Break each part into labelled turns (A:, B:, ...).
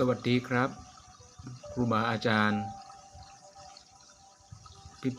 A: สวัสดีครับ ครูบาอาจารย์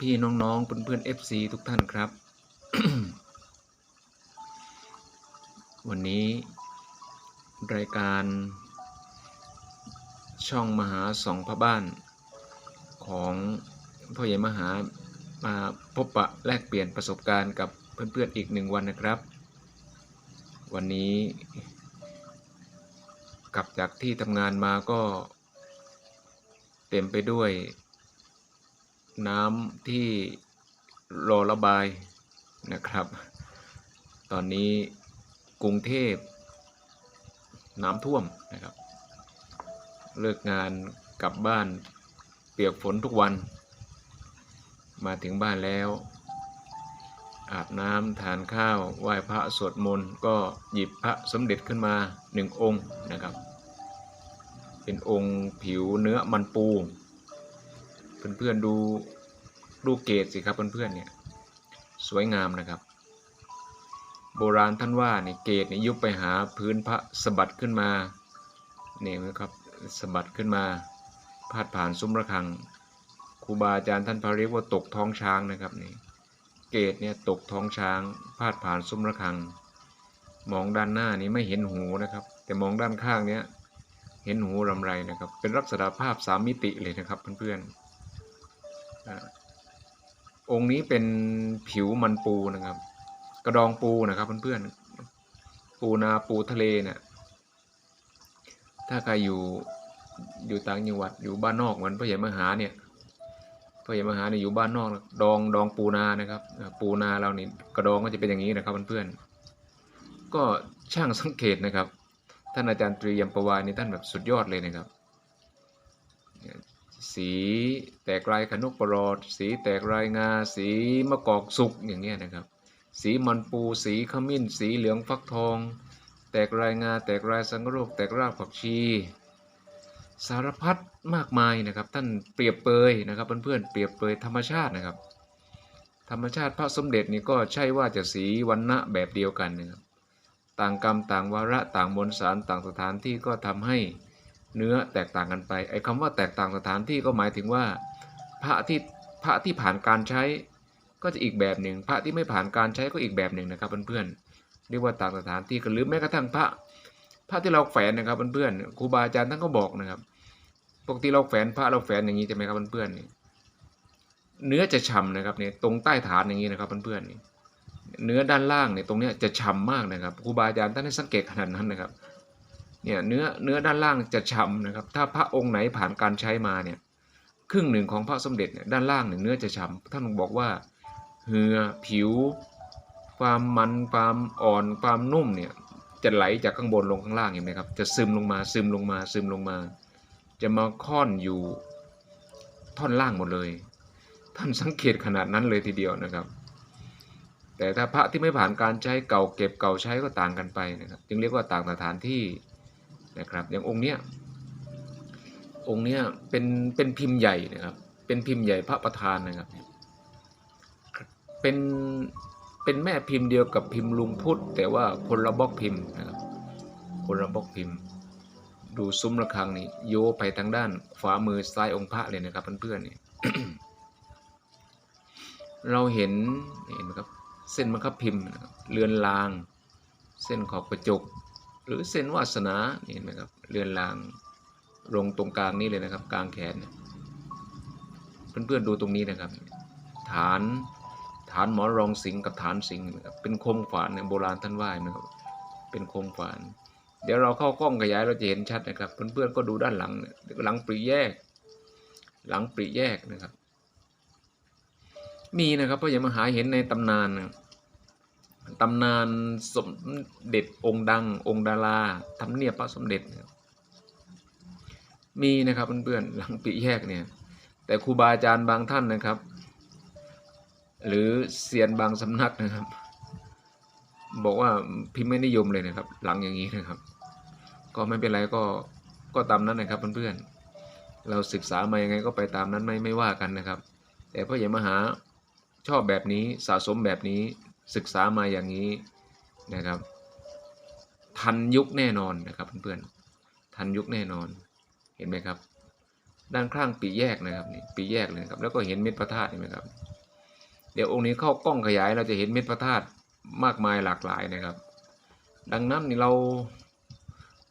A: พี่ๆน้องๆเพื่อนๆ FC ทุกท่านครับ วันนี้ รายการ ช่องมหาสองพระบ้าน ของพ่อใหญ่มหามาพบปะแลกเปลี่ยนประสบการณ์กับเพื่อนๆอีกหนึ่งวันนะครับ วันนี้ กลับจากที่ทำงานมาก็ เต็มไปด้วย น้ำที่รอระบายนะครับ ตอนนี้กรุงเทพ น้ำท่วมนะครับ เลิกงานกลับบ้านเปียกฝนทุกวัน มาถึงบ้านแล้ว อาบน้ำทานข้าว ไหว้พระสวดมนต์ก็หยิบพระสมเด็จขึ้นมาหนึ่งองค์นะครับ เป็นองค์ผิวเนื้อมันปู เพื่อนๆดูดูเกตสิครับเพื่อนๆเนี่ยสวยงามนะครับ โบราณท่านว่าเนี่ยเกตเนี่ยยุบไปหาพื้นพระสะบัดขึ้นมาเนี่ยนะครับสะบัดขึ้นมา พาดผ่านซุ้มระฆังครูบาอาจารย์ท่านพาเรียกว่าตกท้องช้างนะครับนี่เกตเนี่ยตกท้องช้าง พาดผ่านซุ้มระฆัง มองด้านหน้านี้ไม่เห็นหูนะครับ แต่มองด้านข้างเนี้ย เห็นหูรำไรนะครับ เป็นลักษณะภาพสามมิติเลยนะครับเพื่อนๆอองค์นี้เป็นผิวมันปูนะครับ กระดองปูนะครับเพื่อนๆปูนาปูทะเลเนี่ยถ้าใครอยู่อยู่ต่างจังหวัดอยู่บ้านนอกเหมือนพ่อใหญ่มหาเนี่ยพ่อใหญ่มหาเนี่ยอยู่บ้านนอกดองดองปูนานะครับ ปูนาเรานี่กระดองก็จะเป็นอย่างนี้นะครับเพื่อนๆก็ช่างสังเกตนะครับ ท่านอาจารย์ตรียมประวานี่ท่านแบบสุดยอดเลยนะครับสีแตกลายขนุกประหลอด สีแตกลายงา สีมะกอกสุกอย่างเงี้ยนะครับ สีมันปู สีขมิ้น สีเหลืองฟักทอง แตกลายงา แตกลายสังโรคแตกรากผักชี สารพัดมากมายนะครับ ท่านเปรียบเปยนะครับเพื่อนๆเปรียบเปยธรรมชาตินะครับ ธรรมชาติพระสมเด็จนี่ก็ใช่ว่าจะสีวันณะแบบเดียวกันนะครับ ต่างกรรมต่างวาระต่างมวลสารต่างสถานที่ก็ทำให้เนื้อแตกต่างกันไปไอ้คำว่าแตกต่างสถานที่ก็หมายถึงว่า พระที่พระที่ผ่านการใช้ก็จะอีกแบบหนึ่งพระที่ไม่ผ่านการใช้ก็อีกแบบหนึ่งนะครับเพื่อนๆเรียกว่าต่างสถานที่กันหรือแม้กระทั่งพระพระที่เราแฝนนะครับเพื่อนๆครูบาอาจารย์ท่านก็บอกนะครับปกติเราแฝนพระเราแฝนอย่างนี้ใช่ไหมครับเพื่อนๆเนื้อจะฉ่ำนะครับเนี่ยตรงใต้ฐานอย่างนี้นะครับเพื่อนๆ เนื้อด้านล่างเนี่ยตรงนี้จะฉ่ำมากนะครับครูบาอาจารย์ท่านให้สังเกตขนาดนั้นนะครับเนี่ยเนื้อเนื้อด้านล่างจะฉ่ำนะครับ ถ้าพระองค์ไหนผ่านการใช้มาเนี่ยครึ่งหนึ่งของพระสมเด็จเนี่ยด้านล่างเนี่ยเนื้อจะฉ่ำท่านบอกว่าเหือผิว ความมันความอ่อนความนุ่มเนี่ยจะไหลจากข้างบนลงข้างล่างเห็นไหมครับจะซึมลงมาซึมลงมาซึมลงมา จะมาค่อนอยู่ท่อนล่างหมดเลย ท่านสังเกตขนาดนั้นเลยทีเดียวนะครับ แต่ถ้าพระที่ไม่ผ่านการใช้เก่าเก็บเก่าใช้ก็ต่างกันไปนะครับ จึงเรียกว่าต่างสถานที่นะครับ อย่างองค์เนี้ยองค์เนี้ยเป็นเป็นพิมพ์ใหญ่นะครับ เป็นพิมพ์ใหญ่พระประธานนะครับ เป็นเป็นแม่พิมพ์เดียวกับพิมพ์ลุงพุทธแต่ว่าคนละบล็อกพิมพ์นะครับคนละบล็อกพิมพ์ ดูซุ้มระฆังนี่โยไปทางด้านขวามือซ้ายองค์พระเลยนะครับเพื่อนๆนี่เราเห็นเห็นไหมครับ เส้นมันครับพิมพ์เรือนราง เส้นขอบกระจก หรือเส้นวาสนานี่เห็นไหมครับเรือนรางลงตรงกลางนี้เลยนะครับ กลางแขนเพื่อนๆดูตรงนี้นะครับ ฐานฐานหมอรองสิงกับฐานสิงนะครับเป็นโคมฝานในยโบราณท่านว่านะครับเป็นโคมฝาน เดี๋ยวเราเข้ากล้องขยายเราจะเห็นชัดนะครับ เพื่อนๆก็ดูด้านหลังหลังปรีแยก หลังปรีแยกนะครับ มีนะครับพระย่มหาเห็นในตำนานตำนานสมเด็จองค์ดัง องค์ดาราทำเนียบพระสมเด็จนะครับมีนะครับเพื่อนๆหลังปีแยกเนี่ย แต่ครูบาอาจารย์บางท่านนะครับ หรือเซียนบางสำนักนะครับ บอกว่าพิมพ์ไม่นิยมเลยนะครับ หลังอย่างนี้นะครับ ก็ไม่เป็นไรก็ก็ตามนั้นนะครับเพื่อนๆเราศึกษามายังไงก็ไปตามนั้นไม่ไม่ว่ากันนะครับ แต่พ่อใหญ่มหา ชอบแบบนี้สะสมแบบนี้ศึกษามาอย่างนี้นะครับ ทันยุคแน่นอนนะครับเพื่อนๆทันยุคแน่นอนเห็นไหมครับ ด้านข้างปีแยกนะครับนี่ปีแยกเลยครับแล้วก็เห็นเม็ดพระธาตุเห็นไหมครับ เดี๋ยวองค์นี้เข้ากล้องขยายเราจะเห็นเม็ดพระธาตุมากมายหลากหลายนะครับ ดังนั้นนี่เรา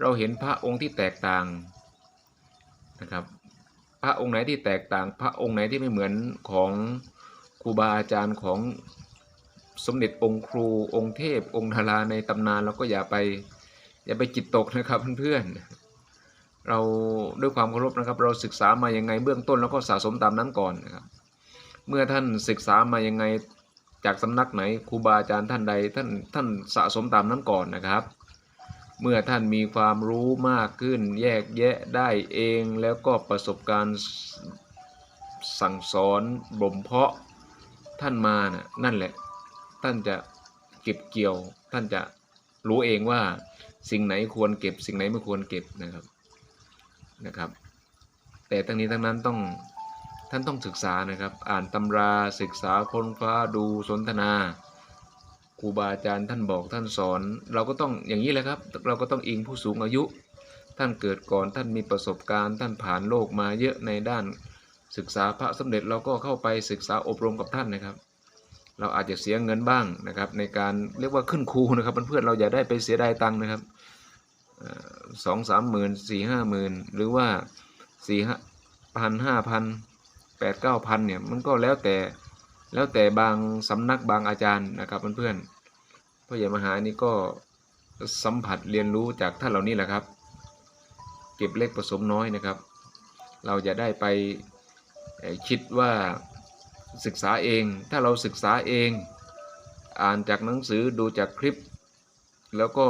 A: เราเห็นพระองค์ที่แตกต่างนะครับ พระองค์ไหนที่แตกต่าง พระองค์ไหนที่ไม่เหมือนของ ครูบาอาจารย์ของสมเด็จองค์ครูองค์เทพองค์ดาราในตำนานเราก็อย่าไปอย่าไปจิตตกนะครับเพื่อนๆเราด้วยความเคารพนะครับ เราศึกษามายังไงเบื้องต้นแล้วก็สะสมตามนั้นก่อนนะครับ เมื่อท่านศึกษามายังไงจากสำนักไหนครูบาอาจารย์ท่านใดท่านท่านสะสมตามนั้นก่อนนะครับ เมื่อท่านมีความรู้มากขึ้นแยกแยะได้เองแล้วก็ประสบการณ์สั่งสอนบ่มเพาะ ท่านมานะนั่นแหละ ท่านจะเก็บเกี่ยว ท่านจะรู้เองว่าสิ่งไหนควรเก็บ สิ่งไหนไม่ควรเก็บนะครับนะครับ แต่ทั้งนี้ทั้งนั้นต้องท่านต้องศึกษานะครับ อ่านตำราศึกษาค้นคว้าดูสนทนาครูบาอาจารย์ท่านบอกท่านสอน เราก็ต้องอย่างนี้แหละครับ เราก็ต้องอิงผู้สูงอายุ ท่านเกิดก่อนท่านมีประสบการณ์ ท่านผ่านโลกมาเยอะในด้าน ศึกษาพระสมเด็จเราก็เข้าไปศึกษาอบรมกับท่านนะครับ เราอาจจะเสียเงินบ้างนะครับ ในการเรียกว่าขึ้นครูนะครับเพื่อนๆเราอย่าได้ไปเสียดายตังค์นะครับสองสามหมื่นสี่ห้าหมื่นหรือว่าสี่พันห้าพันแปดเก้าพันเนี่ยมันก็แล้วแต่แล้วแต่บางสำนักบางอาจารย์นะครับเพื่อนๆพ่อใหญ่มหานี่ก็สัมผัสเรียนรู้จากท่านเหล่านี้แหละครับ เก็บเล็กผสมน้อยนะครับ เราจะได้ไป คิดว่าศึกษาเอง ถ้าเราศึกษาเอง อ่านจากหนังสือดูจากคลิป แล้วก็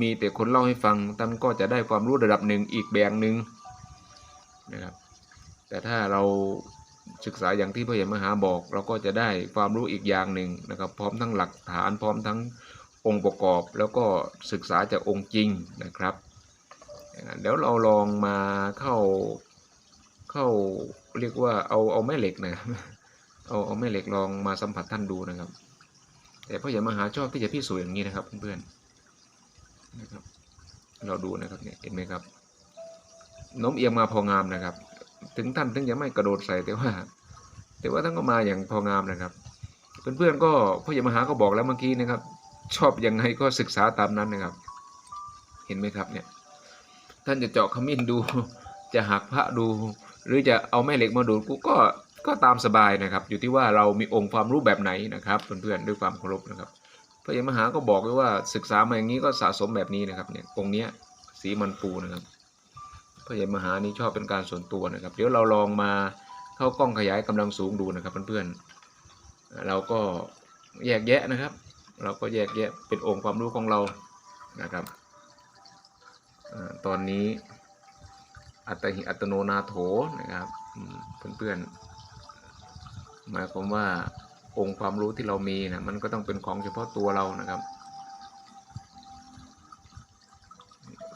A: มีแต่คนเล่าให้ฟังท่านก็จะได้ความรู้ระดับหนึ่งอีกแบบหนึ่งนะครับแต่ถ้าเราศึกษาอย่างที่พระเยมหาบอก เราก็จะได้ความรู้อีกอย่างหนึ่งนะครับ พร้อมทั้งหลักฐานพร้อมทั้งองค์ประกอบ แล้วก็ศึกษาจากองค์จริงนะครับเดี๋ยวเราลองมาเข้า เข้าเรียกว่าเอาเอาแม่เหล็กนะครับเอาเอาแม่เหล็กลองมาสัมผัสท่านดูนะครับ แต่พระยามหาชอบที่จะพิสูจน์อย่างนี้นะครับเพื่อนๆนะครับ เราดูนะครับเนี่ยเห็นไหมครับโน้มเอียงมาพองามนะครับ ถึงท่านถึงจะไม่กระโดดใส่แต่ว่า แต่ว่าท่านก็มาอย่างพองามนะครับ เพื่อนๆก็พระยามหาก็บอกแล้วเมื่อกี้นะครับ ชอบยังไงก็ศึกษาตามนั้นนะครับ เห็นไหมครับเนี่ยท่านจะเจาะขมิ้นดู จะหักพระดู หรือจะเอาแม่เหล็กมาดูดกูก็ก็ตามสบายนะครับ อยู่ที่ว่าเรามีองค์ความรู้แบบไหนนะครับเพื่อนๆด้วยความเคารพนะครับพระยมหาก็บอกเลยว่าศึกษามาอย่างนี้ก็สะสมแบบนี้นะครับเนี่ยองค์เนี้ยสีมันปูนะครับพระยมหานี้ชอบเป็นการส่วนตัวนะครับ เดี๋ยวเราลองมาเข้ากล้องขยายกำลังสูงดูนะครับเพื่อนๆเราก็แยกแยะนะครับ เราก็แยกแยะเป็นองค์ความรู้ของเรานะครับอตอนนี้ อัตหิอัตโนนาโถนะครับเพื่อนๆหมายความว่าองค์ความรู้ที่เรามีนะมันก็ต้องเป็นของเฉพาะตัวเรานะครับ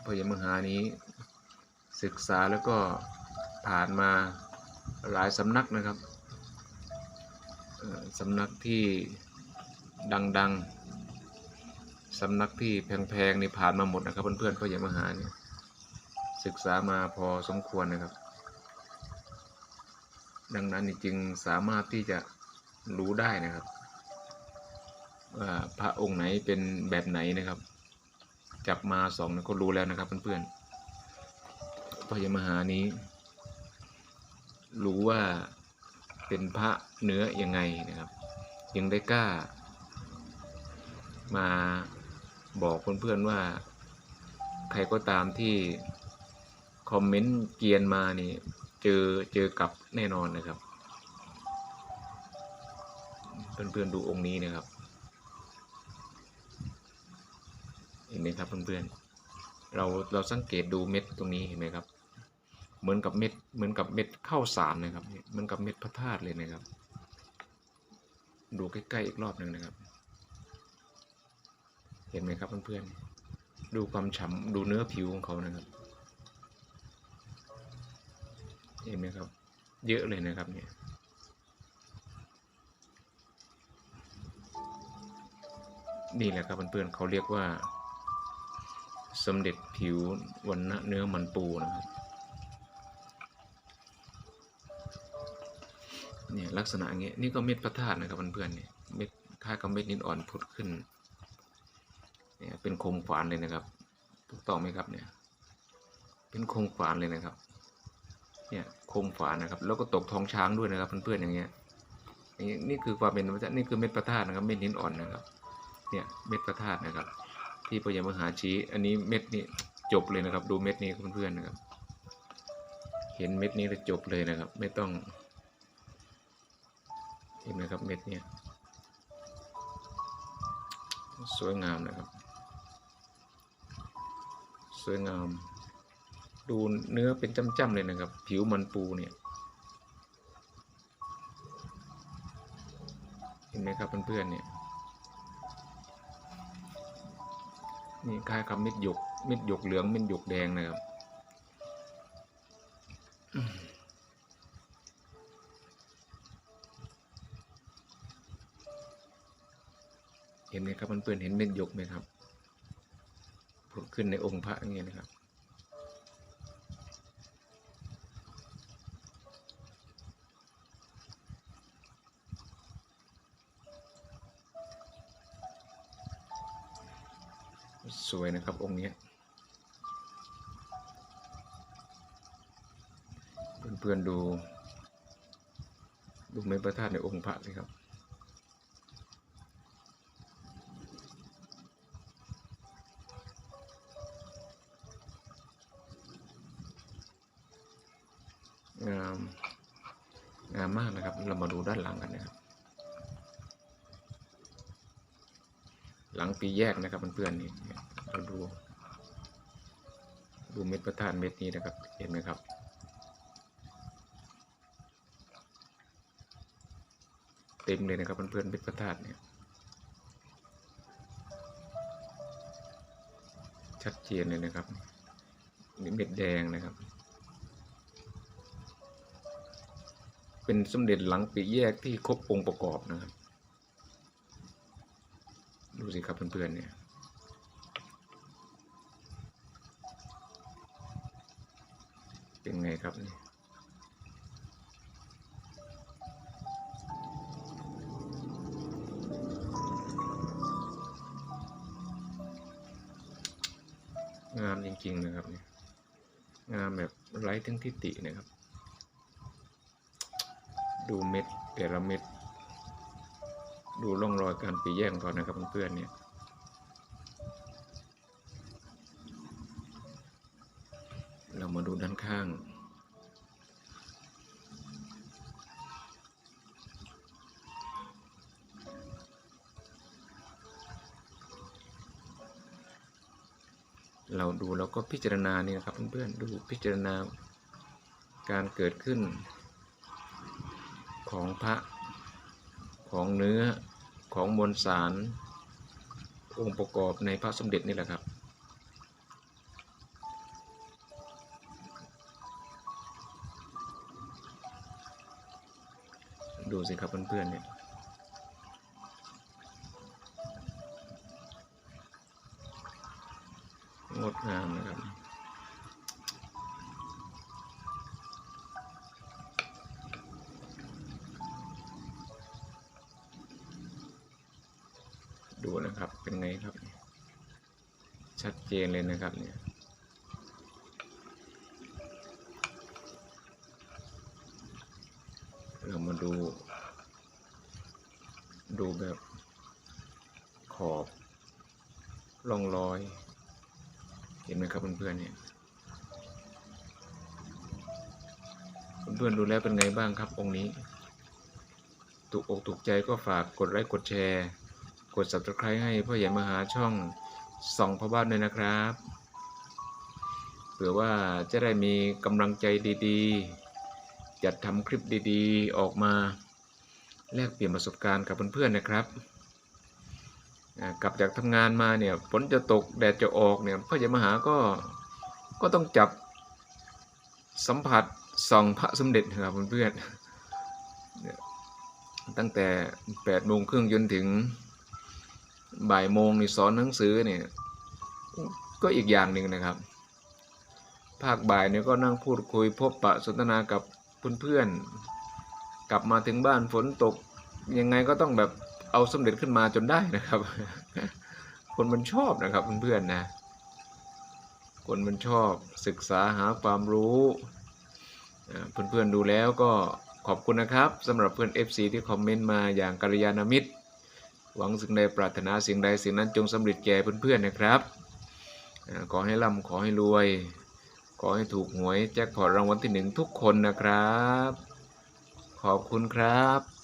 A: พยมหานี้ศึกษาแล้วก็ผ่านมาหลายสำนักนะครับสำนักที่ดังๆสำนักที่แพงๆนี่ผ่านมาหมดนะครับเพื่อนๆพยมหาเนี่ย ศึกษามาพอสมควรนะครับ ดังนั้นนี่จึงสามารถที่จะรู้ได้นะครับว่าพระองค์ไหนเป็นแบบไหนนะครับ จับมาสองก็รู้แล้วนะครับเพื่อนๆพระยมหานี้ รู้ว่าเป็นพระเนื้อยังไงนะครับ ยังได้กล้า มาบอกเพื่อนๆว่าใครก็ตามที่ คอมเมนต์เกียนมานี่เจอเจอกับแน่นอนนะครับ เพื่อนๆดูองค์นี้นะครับเห็นไหมครับเพื่อนๆเราเราสังเกตดูเม็ดตรงนี้เห็นไหมครับ เหมือนกับเม็ดเหมือนกับเม็ดข้าวสารนะครับเหมือนกับเม็ดพระธาตุเลยนะครับ ดูใกล้ๆอีกรอบหนึ่งนะครับ เห็นไหมครับเพื่อนๆดูความฉ่ำดูเนื้อผิวของเขานะครับ เห็นไหมครับ เยอะเลยนะครับเนี่ยนี่แหละครับเพื่อนๆเขาเรียกว่า สมเด็จผิววันณะเนื้อมันปูนะครับเนี่ยลักษณะเงี้ยนี่ก็เม็ดพระธาตุนะครับเพื่อนๆเนี่ยเม็ดค่ากับเม็ดนิดอ่อนพุดขึ้นเนี่ยเป็นโคมฝานเลยนะครับถูกต้องไหมครับเนี่ยเป็นโคมฝานเลยนะครับเนี่ย โคมฝานนะครับ แล้วก็ตกท้องช้างด้วยนะครับเพื่อนๆอย่างเงี้ยนี่คือความเป็นพระธาตุนี่คือเม็ดพระธาตุนะครับเม็ดนินอ่อนนะครับ เนี่ยเม็ดพระธาตุนะครับ ที่พระยามหาชี้อันนี้เม็ดนี่จบเลยนะครับ ดูเม็ดนี้เพื่อนๆนะครับ เห็นเม็ดนี้แล้วจบเลยนะครับ ไม่ต้อง เห็นไหมครับเม็ดเนี่ยสวยงามนะครับ สวยงาม ดูเนื้อเป็นจ้ำๆเลยนะครับ ผิวมันปูเนี่ยเห็นไหมครับเพื่อนๆเนี่ยนี่คล้ายกับเม็ดหยกเม็ดหยกเหลืองเม็ดหยกแดงนะครับเห็นไหมครับเพื่อนๆเห็นเม็ดหยกไหมครับผุดขึ้นในองค์พระอย่างเงี้ยนะครับ สวยนะครับองค์เนี้ยเพื่อนๆดูดูไม้ประธาตุในองค์พระสิครับงามงามมากนะครับ เรามาดูด้านหลังกันนะครับ หลังปีแยกนะครับเพื่อนๆนี่ เราดู ดูเม็ดประธานเม็ดนี้นะครับ เห็นไหมครับ เต็มเลยนะครับเพื่อนๆเม็ดประธานเนี่ย ชัดเจนเลยนะครับนี่เม็ดแดงนะครับ เป็นสมเด็จหลังปีแยกที่ครบองค์ประกอบนะครับ ดูสิครับเพื่อนๆเนี่ย เป็นไงครับนี่งามจริงๆนะครับเนี่ยงามแบบไร้ทั้งทิฏฐินะครับ ดูเม็ดแต่ละเม็ด ดูร่องรอยการปีแยกก่อนนะครับเพื่อนๆเนี่ย เรามาดูด้าน ข้าง เราดูแล้วก็พิจารณานี่นะครับเพื่อนๆดูพิจารณาการเกิดขึ้น ของพระของเนื้อของมวลสารองค์ประกอบในพระสมเด็จนี่แหละครับ เพื่อนๆเนี่ยงดงามนะครับดูนะครับเป็นไงครับ ชัดเจนเลยนะครับเนี่ย เรามาดู ดูแบบขอบ ร่องรอย เห็นไหมครับเพื่อนๆเนี่ยเพื่อนๆดูแล้วเป็นไงบ้างครับองค์นี้ ถูกอกถูกใจก็ฝากกดไลค์กดแชร์ กด subscribe ให้พ่อใหญ่มหาช่องส่องพ่อบ้านด้วยนะครับเผื่อว่าจะได้มีกำลังใจดีๆ จัดทำคลิปดีๆ ออกมา แลกเปลี่ยนประสบการณ์กับเพื่อนๆนะครับ กลับจากทำงานมาเนี่ยฝนจะตกแดดจะออกเนี่ยพ่อใหญ่มหาก็ก็ต้องจับสัมผัสส่องพระสมเด็จนะครับเพื่อนๆตั้งแต่8โมงครึ่งจนถึงบ่ายโมงนี่สอนหนังสือเนี่ยก็อีกอย่างหนึ่งนะครับ ภาคบ่ายเนี่ยก็นั่งพูดคุยพบปะสนทนากับเพื่อนๆกลับมาถึงบ้านฝนตกยังไงก็ต้องแบบ เอาสำเร็จขึ้นมาจนได้นะครับ คนมันชอบนะครับเพื่อนๆนะ คนมันชอบศึกษาหาความรู้เพื่อนๆดูแล้วก็ขอบคุณนะครับสำหรับเพื่อน FC ที่คอมเมนต์มาอย่างกัลยาณมิตร หวังสิ่งใดปรารถนาสิ่งใดสิ่งนั้นจงสำเร็จแก่เพื่อนๆนะครับขอให้ร่ำขอให้รวย ขอให้ถูกหวยแจ็คพอตรางวัลที่หนึ่งทุกคนนะครับ ขอบคุณครับ